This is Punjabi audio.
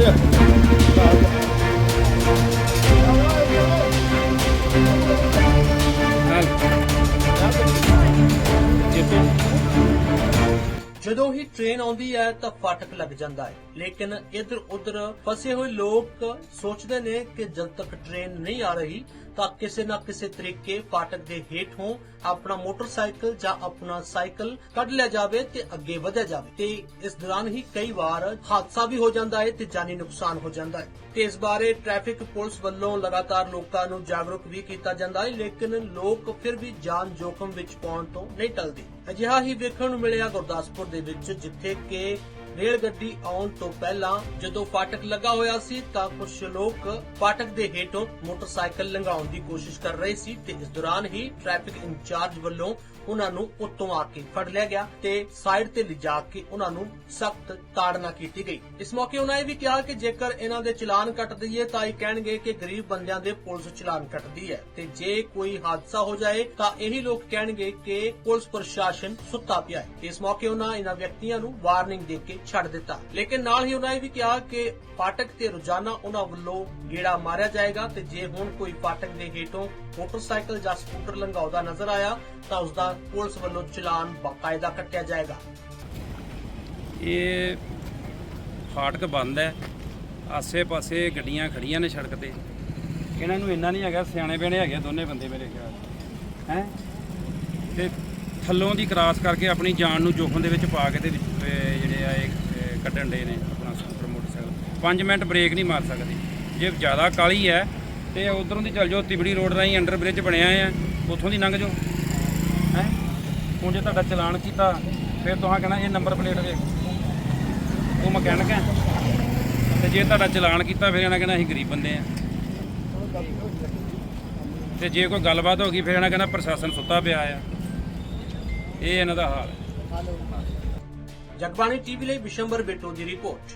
There. ਜਦੋਂ ਹੀ ਟ੍ਰੇਨ ਆਉਂਦੀ ਹੈ ਤਾਂ ਫਾਟਕ ਲੱਗ ਜਾਂਦਾ ਹੈ। ਲੇਕਿਨ ਇਧਰ ਉਧਰ ਫਸੇ ਹੋਏ ਲੋਕ ਸੋਚਦੇ ਨੇ ਕਿ ਜਦ ਤੱਕ ਟ੍ਰੇਨ ਨਹੀਂ ਆ ਰਹੀ, ਤਾਂ ਕਿਸੇ ਨਾ ਕਿਸੇ ਤਰੀਕੇ ਫਾਟਕ ਦੇ ਹੇਠੋਂ ਆਪਣਾ ਮੋਟਰਸਾਈਕਲ ਜਾਂ ਆਪਣਾ ਸਾਈਕਲ ਕੱਢ ਲਿਆ ਜਾਵੇ ਤੇ ਅੱਗੇ ਵਧਿਆ ਜਾਵੇ। ਤੇ ਇਸ ਦੌਰਾਨ ਹੀ ਕਈ ਵਾਰ ਹਾਦਸਾ ਵੀ ਹੋ ਜਾਂਦਾ ਹੈ ਤੇ ਜਾਨੀ ਨੁਕਸਾਨ ਹੋ ਜਾਂਦਾ ਹੈ। ਤੇ ਇਸ ਬਾਰੇ ਟ੍ਰੈਫਿਕ ਪੁਲਿਸ ਵੱਲੋਂ ਲਗਾਤਾਰ ਲੋਕਾਂ ਨੂੰ ਜਾਗਰੂਕ ਵੀ ਕੀਤਾ ਜਾਂਦਾ ਹੈ, ਲੇਕਿਨ ਲੋਕ ਫਿਰ ਵੀ ਜਾਨ ਜੋਖਮ ਵਿੱਚ ਪਾਉਣ ਤੋਂ ਨਹੀਂ ਟਲਦੇ। ਅਜਿਹਾ ਹੀ ਵੇਖਣ ਨੂੰ ਮਿਲਿਆ ਗੁਰਦਾਸਪੁਰ ਦੇ ਵਿੱਚ ਜਿੱਥੇ ਕਿ ਰੇਲ ਗੱਡੀ ਆਉਣ ਤੋਂ ਪਹਿਲਾਂ ਜਦੋਂ ਫਾਟਕ ਲੱਗਾ ਹੋਇਆ ਸੀ ਤਾਂ ਕੁਝ ਲੋਕ ਫਾਟਕ ਦੇ ਹੇਠੋਂ ਮੋਟਰਸਾਈਕਲ ਲੰਘਾਉਣ ਦੀ ਕੋਸ਼ਿਸ਼ ਕਰ ਰਹੇ ਸੀ ਤੇ ਇਸ ਦੌਰਾਨ ਹੀ ਟ੍ਰੈਫਿਕ ਇੰਚਾਰਜ ਵੱਲੋਂ ਉਹਨਾਂ ਨੂੰ ਉੱਤੋਂ ਆ ਕੇ ਫੜ ਲਿਆ ਗਿਆ ਤੇ ਸਾਈਡ ਤੇ ਲਿਜਾ ਕੇ ਉਹਨਾਂ ਨੂੰ ਸਖਤ ਤਾੜਨਾ ਕੀਤੀ ਗਈ। ਇਸ ਮੌਕੇ ਉਹਨਾਂ ਇਹ ਵੀ ਕਿਹਾ ਕਿ ਜੇਕਰ ਇਹਨਾਂ ਦੇ ਚਲਾਨ ਕੱਟ ਦਈਏ ਤਾਂ ਇਹ ਕਹਿਣਗੇ ਕਿ ਗਰੀਬ ਬੰਦਿਆਂ ਦੇ ਪੁਲਿਸ ਚਲਾਨ ਕੱਟਦੀ ਹੈ ਤੇ ਜੇ ਕੋਈ ਹਾਦਸਾ ਹੋ ਜਾਏ ਤਾਂ ਇਹੀ ਲੋਕ ਕਹਿਣਗੇ ਕਿ ਪੁਲਿਸ ਪ੍ਰਸ਼ਾਸਨ ਸੁੱਤਾ ਪਿਆ ਹੈ। ਇਸ ਮੌਕੇ ਉਹਨਾਂ ਇਹਨਾਂ ਵਿਅਕਤੀਆਂ ਨੂੰ ਵਾਰਨਿੰਗ ਦੇ ਕੇ ਛੱਡ ਦਿੱਤਾ। ਲੇਕਿਨ ਨਾਲ ਹੀ ਉਹਨਾਂ ਇਹ ਵੀ ਕਿਹਾ ਕਿ ਫਾਟਕ ਤੇ ਰੋਜ਼ਾਨਾ ਉਹਨਾਂ ਵੱਲੋਂ ਗੇੜਾ ਮਾਰਿਆ ਜਾਏਗਾ ਤੇ ਜੇ ਹੁਣ ਕੋਈ ਫਾਟਕ ਦੇ ਹੇਠੋਂ ਮੋਟਰਸਾਈਕਲ ਜਾਂ ਸਕੂਟਰ ਲੰਘਾਉਂਦਾ ਨਜ਼ਰ ਆਇਆ, ਤਾਂ ਉਸ ਦਾ ਪੁਲਿਸ ਵੱਲੋਂ ਚਲਾਨ ਬਾਕਾਇਦਾ ਕੱਟਿਆ ਜਾਏਗਾ। ਇਹ ਫਾਟਕ ਬੰਦ ਹੈ। ਆਸੇ-ਪਾਸੇ ਗੱਡੀਆਂ ਖੜੀਆਂ ਨੇ ਸੜਕ ਤੇ। ਇਹਨਾਂ ਨੂੰ ਇੰਨਾ ਨਹੀਂ ਹੈਗਾ, ਸਿਆਣੇ ਬਿਆਣੇ ਹੈਗੇ ਦੋਨੇ ਬੰਦੇ ਮੇਰੇ ਖਿਆਲ ਹੈ? ਤੇ ਥੱਲੋਂ ਦੀ ਕ੍ਰਾਸ ਕਰਕੇ ਆਪਣੀ ਜਾਨ ਨੂੰ ਜੋਖਮ ਦੇ ਵਿੱਚ ਪਾ ਕੇ ਤੇ ਜਿਹੜੇ ਆ, ਇਹ ਕੱਢਣ ਦੇ ਨੇ ਆਪਣਾ ਸਕੂਟਰ ਮੋਟਰਸਾਈਕਲ 5 ਮਿੰਟ ਬ੍ਰੇਕ ਨਹੀਂ ਮਾਰ ਸਕਦੇ। ਜੇ ਜ਼ਿਆਦਾ ਕਾਲੀ ਹੈ, ਤੇ ਉਧਰੋਂ ਦੀ ਚੱਲ ਜਾਓ, ਤਿਬੜੀ ਰੋਡ ਰਾਹੀਂ ਅੰਡਰ ਬ੍ਰਿਜ ਬਣਿਆ ਆ, ਉੱਥੋਂ ਦੀ ਲੰਘ ਜਾਓ। ਹੈ? ਹੁਣ ਜੇ ਤੁਹਾਡਾ ਚਲਾਨ ਕੀਤਾ, ਫਿਰ ਤੁਹਾਂ ਕਹਿਣਾ ਇਹ ਨੰਬਰ ਪਲੇਟ ਵੇਖ। ਉਹ ਮਕੈਨਿਕ ਹੈ। ਤੇ ਜੇ ਤੁਹਾਡਾ ਚਲਾਨ ਕੀਤਾ, ਫਿਰ ਇਹਨਾਂ ਕਹਿਣਾ ਅਸੀਂ ਗਰੀਬ ਬੰਦੇ ਆ। ਤੇ ਜੇ ਕੋਈ ਗੱਲਬਾਤ ਹੋ ਗਈ, ਫਿਰ ਇਹਨਾਂ ਕਹਿੰਦਾ ਪ੍ਰਸ਼ਾਸਨ ਸੁੱਤਾ ਪਿਆ ਆ। ਇਹ ਇਹਨਾਂ ਦਾ ਹਾਲ ਹੈ। જગવાણી ટીવી લઈ બિશંબર બેટોજી રિપોર્ટ.